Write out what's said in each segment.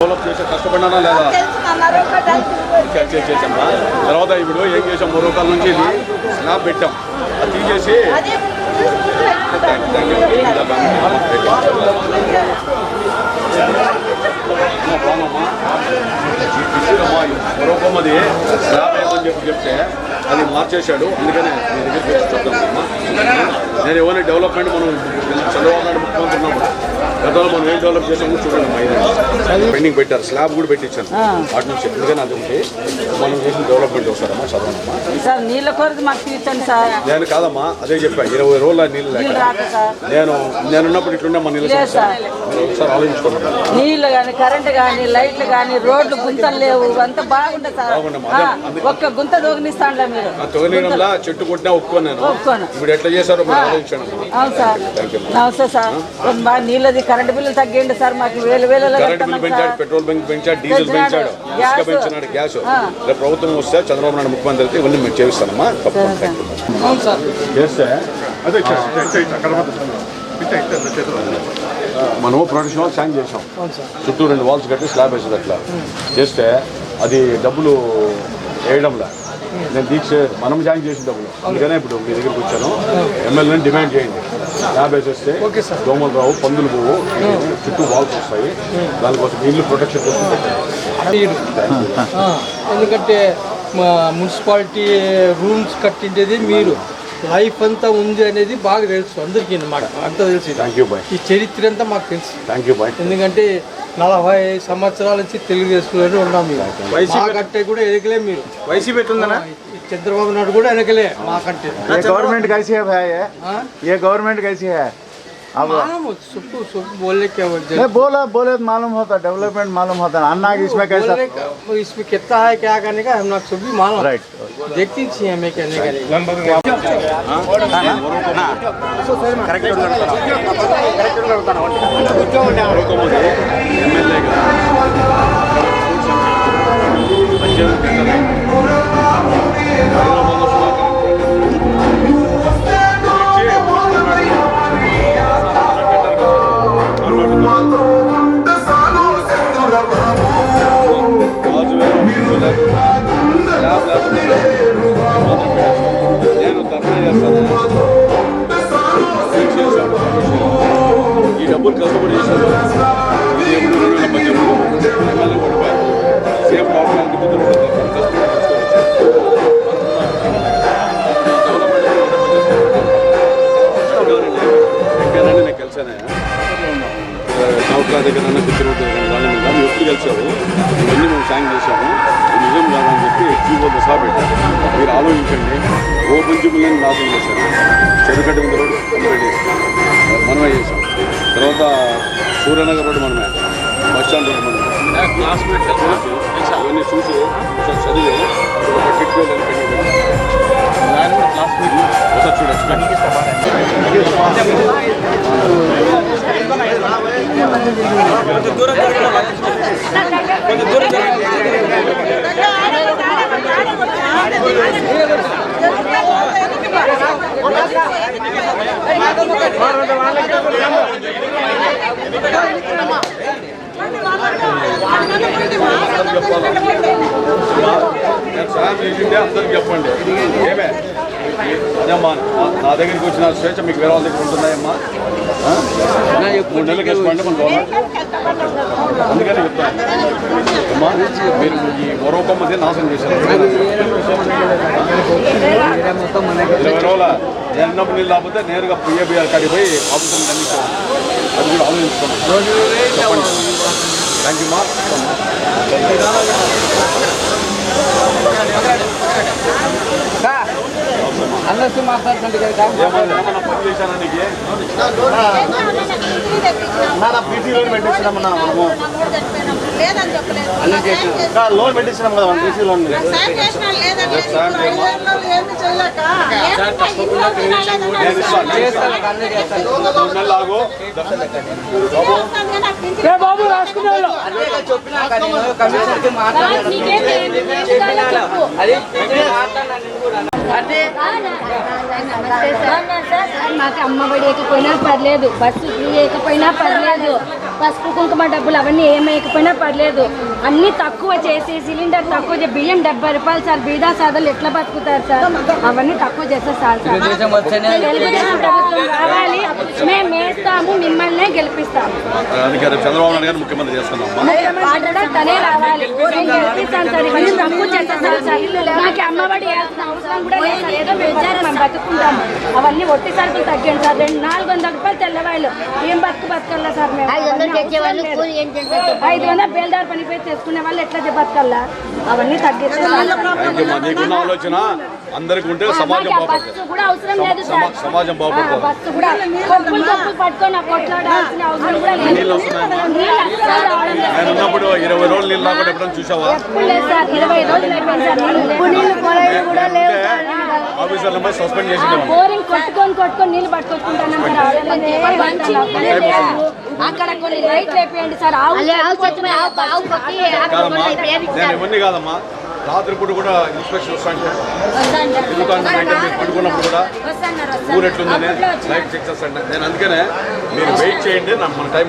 Develop చేసే కష్టపడినా లేదా చేసామా తర్వాత ఇప్పుడు ఏం చేసాం మరో కాలం నుంచి ఇది స్లాబ్ పెట్టాం అది తీసేసి థ్యాంక్ యూ, థ్యాంక్ యూ. ఇలా బాగుంది. పెట్టాం. అమ్మా, బాగున్నామ్మా? ఈ పిచ్చిదమ్మా, ఈ మరో బొమ్మది స్లాబ్ ఏమని చెప్పి చెప్తే అది మార్చేశాడు అందుకనే మీ దగ్గరికి నేను ఏమైనా డెవలప్మెంట్ మనం చంద్రబాబు గతంలో మనం ఏం డెవలప్ చేసామో చూడండి పెండింగ్ పెట్టారు స్లాబ్ కూడా పెట్టించాను. వాటి నుంచి ఎందుకని అది ఉంటే మనం చేసిన డెవలప్మెంట్ వస్తారమ్మా చదవనమ్మా సార్ నీళ్ళ కొరకు మాకు తీర్చండి సార్. నేను కాదమ్మా అదే చెప్పా ఇరవై రోజుల నీళ్ళు లేక. సార్. నేను నేనున్నప్పుడు ఇట్లుండే మా నీళ్ళు నీళ్ళు కానీ కరెంట్ కానీ లైట్లు కానీ రోడ్లు గుంతలు లేవు అంత బాగుంటుంది సార్ అదే- అదే- ఒక్క గుంత దొంగనిస్తాండ్లే మీరు ఆ తొగనీరంలా చెట్టు కొట్టినా ఒప్పుకోను నేను ఒప్పుకోను. ఇప్పుడు ఎట్లా చేశారో మీరు ఆలోచించండి అమ్మా. అవును సార్ నమస్తే సార్ బాగా నీళ్ళది కరెంట్ బిల్లులు తగ్గిండి సార్ మాకు వేలు వేలు కరెంట్ బిల్ పెంచాడు పెట్రోల్ బంక్ పెంచాడు డీజిల్. పెంచాడు ఇసుక గ్యాస్. పెంచినాడు గ్యాస్ ఆ. రేపు ప్రభుత్వం వస్తే చంద్రబాబు నాయుడు ముఖ్యమంత్రి ఇవన్నీ మేము చేస్తానమ్మా తప్పకుండా థ్యాంక్ యూ. మనము ప్రొడక్షన్ శాంక్ చేసాం చుట్టూ రెండు వాల్స్ కట్టి స్లాబ్ వేసేది అట్లా. చేస్తే అది డబ్బులు వేయడంలా. నేను దీక్ష మనం జాయిన్ చేసిన డబ్బులు. అందుకనే ఇప్పుడు మీ దగ్గరికి వచ్చాను. ఎమ్మెల్యేని డిమాండ్ చేయండి. స్లాబ్ వేసేస్తే దోమలు రావు పందులు పోవు. చుట్టూ వాల్స్ వస్తాయి. దానికోసం ఇల్లు ప్రొటెక్షన్ ఎందుకంటే మున్సిపాలిటీ రూమ్స్ కట్టించేది మీరు. లైఫ్ అంతా ఉంది అనేది బాగా తెలుసు. అందరికీ అనమాట అంతా తెలుసు థ్యాంక్ యూ బాయ్ ఈ చరిత్ర అంతా మాకు తెలుసు. థ్యాంక్ యూ బాయ్ ఎందుకంటే నలభై సంవత్సరాల నుంచి తెలుగుదేశంలోనే ఉన్నాం మీరు మాకంటే కూడా ఎదగలే మీరు. వైసీపీ ఎట్లుందనా చంద్రబాబు నాయుడు కూడా ఎనకలే మాకంటే గవర్నమెంట్ కలిసి ఏ గవర్నమెంట్ కలిసి बोले क्या नहीं बोला बोले तो मालूम होता डेवलपमेंट मालूम होता। है अन्ना इसमें कैसा इसमें कितना है क्या करने का हम सब भी मालूम। राइट देखती थी हमें कहने का लिए। నేను ధర్నా చేస్తాను ఈ డబ్బులు కష్టపడి చేశారు సేమ్ గవర్నమెంట్ బుద్ధులు ఉంటుంది కష్టపడి నేను కలిసానే నౌకల దగ్గర మీద మేము ఎప్పుడు కలిసావు ఇవన్నీ మేము సాంగ్ చేశాము ఇది నిజం కాదని చెప్పి జీవోతో సహా పెట్టారు. మీరు ఆలోచించండి. ఓ పంచుకులని నాశనం చేశారు. చెరుకట్ట మీద రోడ్డు కంప్లీట్ చేశాం మనమే చేశాం. తర్వాత సూర్యనగర్ రోడ్డు మనమే. బస్ స్టాండ్ రోడ్డు మనమే. అవన్నీ చూసి ఒకసారి చదివి ఒక టిక్వేల్ అని పెట్టి ఒకసారి చూడండి నేను సహాయం చేసింటే అందరికి చెప్పండి ఏమే అదేమ్మా నా- దగ్గరికి వచ్చిన స్వేచ్ఛ మీకు వేరే వాళ్ళ దగ్గర ఉంటున్నాయమ్మా ఆ? మూడు నెలలకు వేసుకోండి మన గవర్నమెంట్ అందుకనే చెప్తాను అమ్మా మీరు ఈ మరొకమ్మది నాశనం చేశారు ఇరవై రోజుల ఎన్నప్పుడు నీళ్ళు లేకపోతే నేరుగా పిఏబిఆర్ కాడికి పోయి ఆఫీసర్ అందించాను అది కూడా ఆలోచించుకోండి చెప్పండి థ్యాంక్ యూ మా అందరికీ మాట్లాడుతుంటే కదా ఏమన్నా ఏమన్నా పని చేశానా నీకు? పీసీలో పెట్టించినామన్నా మనము. లోన్ పెట్టించినాం కదా మనం పీసీ లోన్ సాయం బాబు మాకు అమ్మ వేయకపోయినా పర్లేదు. బస్సు ఫ్రీ వేయకపోయినా పర్లేదు. పసుపు కుంకుమ డబ్బులు అవన్నీ ఏమేయకపోయినా పర్లేదు. అన్ని తక్కువ చేసి సిలిండర్ తక్కువ చే- బియ్యం డెబ్బై రూపాయలు సార్ బీదా సాదలు ఎట్లా బతుకుతారు సార్? అవన్నీ తక్కువ చేస్తే సార్ సార్. తెలుగుదేశం ప్రభుత్వం రావాలి మేము వేస్తాము మిమ్మల్నే గెలిపిస్తాము. చంద్రబాబు నాయుడు గారు ముఖ్యమంత్రి చేస్తున్నాం. తనే రావాలి. గెలిపిస్తాను సార్ ఇవన్నీ తక్కువ చేస్తాను సార్. నాకు అమ్మఒడి వేయాల్సిన అవసరం కూడా లేదు సార్. ఏదో మేము వచ్చారు మేము బతుకుంటాము అవన్నీ ఒట్టి సరుకులు తగ్గాను సార్. రెండు నాలుగు వందల రూపాయలు తెల్లవాళ్ళు ఏం బతుకు బతకల్లా సార్ మేము. ఐదు వందల బేల్దార్ పని చేసుకునే వాళ్ళు ఎట్లా బతకల్లా? అవన్నీ తగ్గిస్తే చాలు సార్. థ్యాంక్ యూ అమ్మా నీకున్న ఆలోచన అందరికీ ఉంటే సమాజం కూడా అవసరం లేదు సమాజం బాగుపడుతుంది. ఆ, బస్సు కూడా కొప్పులు కొప్పులు పట్టుకొని నాకు కొట్లాడాల్సిన అవసరం కూడా లేదు. నీళ్ళు వస్తున్నాయమ్మా? నీళ్ళు అస్సలు రావడం లేదు. నేను ఉన్నప్పుడు ఇరవై రోజులు నీళ్ళు రాకుండా ఎప్పుడైనా చూసావా? ఎప్పుడు లేదు సార్. ఇరవై రోజులు అయిపోయింది సార్. నీళ్ళు నీళ్ళు పోలేదు కూడా లేవు సార్ ఆఫీసర్ల మీద సస్పెండ్ చేసి బోరింగ్ కొట్టుకొని కొట్టుకొని నీళ్ళు పట్టుకొచ్చుకుంటాను. అక్కడ కొన్ని లైట్లు వేపియండి సార్. ఆవు ఆవు కొట్టి కాదమ్మా నేను ఇవన్నీ కాదమ్మా. రాత్రిపూట కూడా ఇన్స్పెక్షన్ వస్తాంటే ఎందుకంటే నైట్ మీరు పడుకున్నప్పుడు కూడా ఊరు ఎట్లుందని లైట్ చెక్ చేస్తాంటే నేను అందుకనే మీరు వెయిట్ చేయండి నాకు మన టైం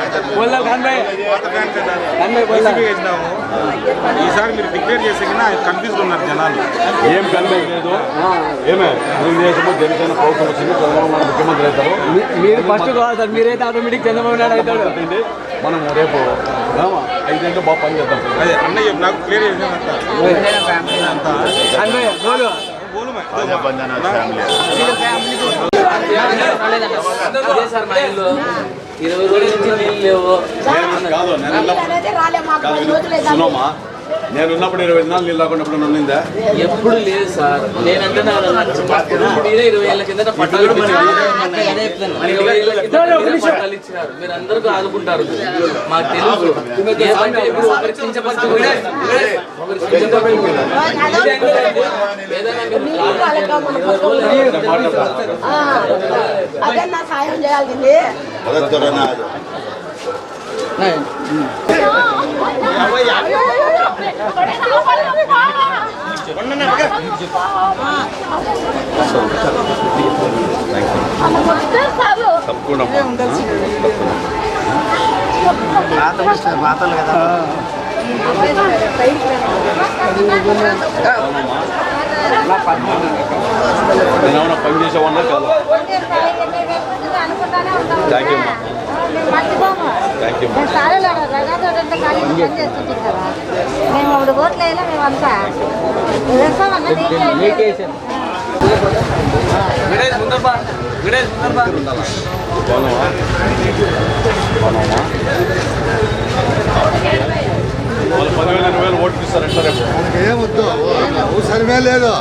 వస్తుందమ్మా ఈసారి మీరు డిక్లేర్ చేసే కన్నా కన్ఫ్యూజ్ ఉన్నారు జనాలు. ఏం కన్వెన్స్ లేదు. ఏమే? తెలుగుదేశము జనసేన ప్రభుత్వం వచ్చింది చంద్రబాబు నాయుడు ముఖ్యమంత్రి అవుతారు. మీరు ఫస్ట్ కావాలి సార్ మీరైతే ఆటోమేటిక్ చంద్రబాబు నాయుడు అవుతాడు? మనం రేపు ఐదేళ్ళు బాగా పని చేద్దాం. అదే అన్నయ్య నాకు క్లియర్ గోలు అదే. సార్ మా ఇల్లు. ఇరవై రోజుల నీళ్ళు లేవు. కాదు నేను ఉన్నప్పుడు ఇరవై దినాలు నీళ్ళు రాకుండా ఎప్పుడు ఉండిందా ఎప్పుడు లేదు సార్. నేనంటే మీరే ఇరవై ఏళ్ళ కింద పట్టాలు మీరే పట్టాలు ఇచ్చినారు మీరు అందరికీ ఆదుకుంటారు. మాకు తెలుసు. ఏదైనా సాయం చేయాల్సింది. తప్పకుండా. మాతలు కదా నేను పని చేసేవాడినా కాదు థ్యాంక్ యూ థ్యాంక్ యూ మేము మూడు కోట్లు అయినా మేమంతా వాళ్ళు పదివేలు వేలు ఏమొద్దు సరిమే లేదు.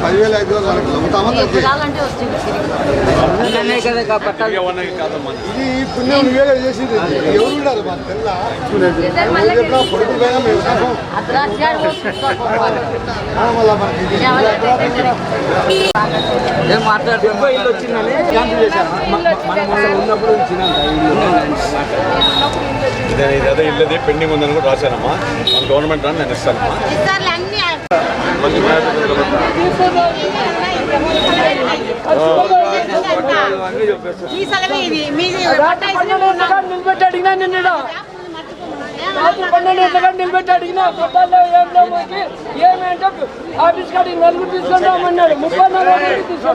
పదివేలు ఐదు వేలు నమ్ముతామా? ఇది పుణ్యం నువ్వే చేసింది. ఎవరు ఉండాలి మా తెల్ల చెప్పినా కొడుకు పైన మేము సగం. ఆ, మళ్ళా మనకి ఇది ఏం మాట్లాడుతున్నా ఇల్లు వచ్చిందని క్యాన్సిల్ చేశారు. మనం ఉన్నప్పుడు ఇదే ఇదే ఇల్లది పెండింగ్ ఉందని కూడా రాశానమ్మా. గవర్నమెంట్ రాని నేను ఇస్తానమ్మా. నిలబెట్టి అడిగినా నిన్న పన్నెండు గంటలకు నిలబెట్టి అడిగినా పొట్టాల్లో ఏం లేవు మాకు. ఏమంటే ఆఫీస్ కాడికి నలుగురు తీసుకొని రామన్నాడు ముప్పై నాలుగు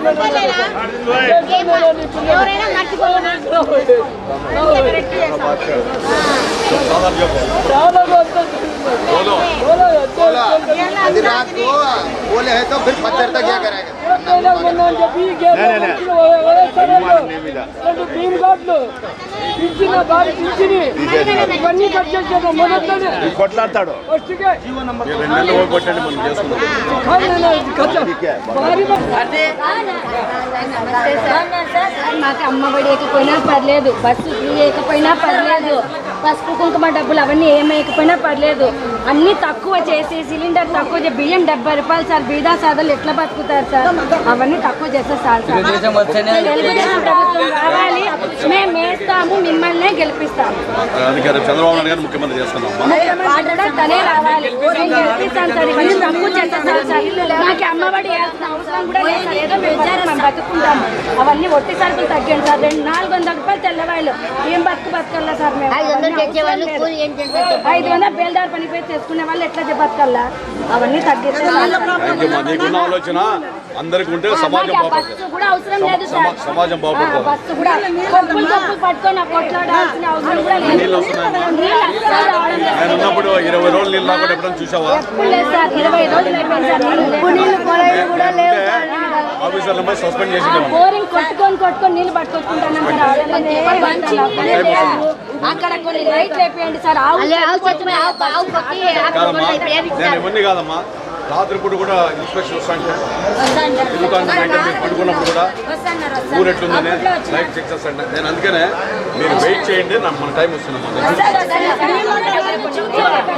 మందిని తీసుకొని రమ్మన్నాడు. ఎవరైనా మర్చిపోయినా సాధారణ చెప్పు చాలా గొప్ప. బోలో. బోలో, ఎత్తో, అది रात को बोले है तो फिर पत्थर तक क्या करेगा ఎత్తో మొన్న అని చెప్పి ఈ గేదె మనుషులు వయస్సు రెండు భీమ్ ఘాట్లు పింఛన్ బాగా పింఛని ఇవన్నీ కట్ చేశారు మొదట్లోనే కొట్లాడతాడు ఫస్ట్కే ఈ రెండు నెలలు ఓపెట్టండి మనం చేసుకుందాం కాదు నేను ఇది కథ. భారీ మాకు అమ్మ ఒడి వేయకపోయినా పర్లేదు బస్సు ఫ్రీ వేయకపోయినా పర్లేదు పసుపు కుంకుమ డబ్బులు అవన్నీ ఏమేయకపోయినా పర్లేదు. అన్ని తక్కువ చేసి సిలిండర్ తక్కువ చేసి బియ్యం డెబ్బై రూపాయలు సార్ బీదా సాదలు ఎట్లా బతుకుతారు సార్? అవన్నీ తక్కువ చేస్తే సార్ సార్. తెలుగుదేశం ప్రభుత్వం రావాలి మేము వేస్తాము మిమ్మల్నే గెలిపిస్తాము. అందుకే రేపు చంద్రబాబు నాయుడు గారు ముఖ్యమంత్రి తనే రావాలి. సార్ ఇవన్నీ తక్కువ సార్. నాకు అమ్మఒడి వేయాల్సిన అవసరం కూడా లేదు ఏదో మేము బతుకుంటాము. అవన్నీ ఒట్టి సరుకులు తగ్గాను సార్. రెండు నాలుగు వందల రూపాయలు తెల్లవాళ్ళు ఏం బతుకు బతకల్లా సార్ మేము? ఐదు వందలు బేల్దార్ పని పోయి తెచ్చుకునే వాళ్ళు ఎట్లా బతకల్లా? అవన్నీ తగ్గిస్తే ఆలోచన అందరికి ఉంటే సమాజం కూడా అవసరం లేదు సమాజం బాగుపడుతుంది. పట్టుకొని కొట్లాడాల్సిన అవసరం కూడా లేదు. లేవు సార్. ఆఫీసర్ల సస్పెండ్ చేసి బోరింగ్ కొట్టుకొని కొట్టుకొని నీళ్ళు పట్టుకొచ్చుకుంటాను అక్కడ కొన్ని లైట్లు సార్. నేను ఇవన్నీ కాదమ్మా. రాత్రి పూట కూడా ఇన్స్పెక్షన్ వస్తాంటే మీరు పడుకున్నప్పుడు కూడా ఊరు ఎట్లుందని లైట్ చెక్ చేస్తాండి నేను అందుకనే మీరు వెయిట్ చేయండి నాకు మన టైం వస్తుందమ్మా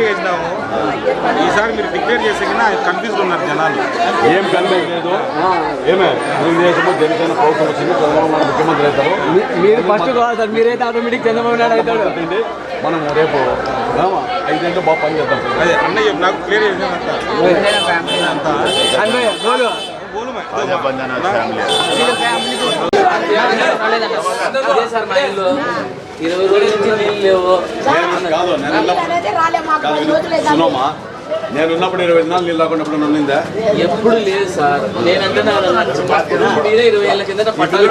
వేసినాము ఈసారి మీరు డిక్లేర్ చేసే కన్ఫ్యూజ్ ఉన్నారు జనాలు. ఏం కన్వెన్స్ లేదు. ఏమే? తెలుగుదేశము జనసేన ప్రభుత్వం వచ్చింది చంద్రబాబు నాయుడు ముఖ్యమంత్రి అవుతారు మీరు ఫస్ట్ కావాలి సార్. మీరైతే ఆటోమేటిక్ చంద్రబాబు నాయుడు అవుతాడు? మనం రేపు ఐదేళ్ళు బాగా పని చేద్దాం. అదే అన్నయ్య నాకు క్లియర్ చేసినంత అన్నయ్య మా ఇల్లు. ఇరవై రోజుల నుంచి నీళ్ళు లేవు నేను కాదు నేను ఉన్నప్పుడు కాదు ఇరవై నాలుగు నీళ్ళు రాకుండా ఎప్పుడు ఉన్నిందా? ఎప్పుడు లేదు సార్. నేనంటే మీరే ఇరవై ఏళ్ళ కిందట పట్టాలు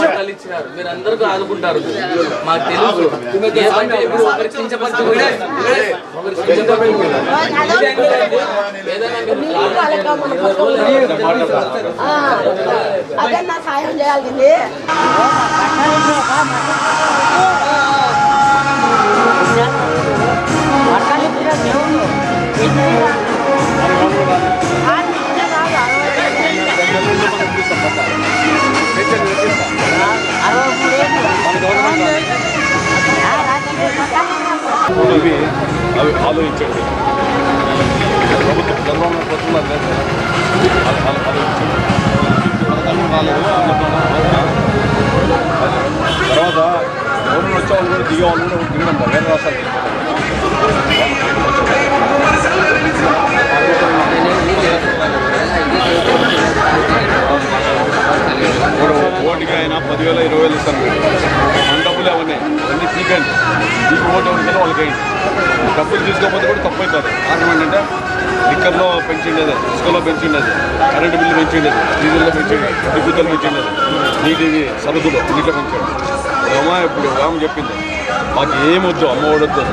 పట్టాలు ఇచ్చినారు. మీరు అందరికీ ఆదుకుంటారు. మాకు తెలుసు. ఏమంటే ఇప్పుడు. ఏదైనా సాయం చేయాల్సింది ఇవి అవి ఆలోచించండి ప్రభుత్వం చంద్రబాబు నాయుడు ప్రభుత్వం ఆలోచించండి. పథకాలు రాలేదు, తర్వాత గవర్నమెంట్ వచ్చే వాళ్ళు కూడా దిగే వాళ్ళు కూడా దిగడం వేరే రాష్ట్రాలు ఓటుకి అయినా పదివేల ఇరవై వేలు ఇస్తాను. మన డబ్బులు అవన్నీ అన్ని పీకండి. మీకు ఓటు ఉంటే వాళ్ళకి వేయండి డబ్బులు తీసుకోకపోతే కూడా తప్పు అవుతుంది. కారణం ఏంటంటే లిక్కర్లో పెంచిండేది ఇసుకలో పెంచిండేది కరెంటు బిల్లు పెంచిండేది డీజిల్లో పెంచిండేది విద్యుత్తులు పెంచిండేది. నీటివి సరుకులు నీటిలో పెంచాడు ఏమో ఇప్పుడు ఏమో చెప్పింది. మాకు ఏమొద్దు అమ్మ వద్దు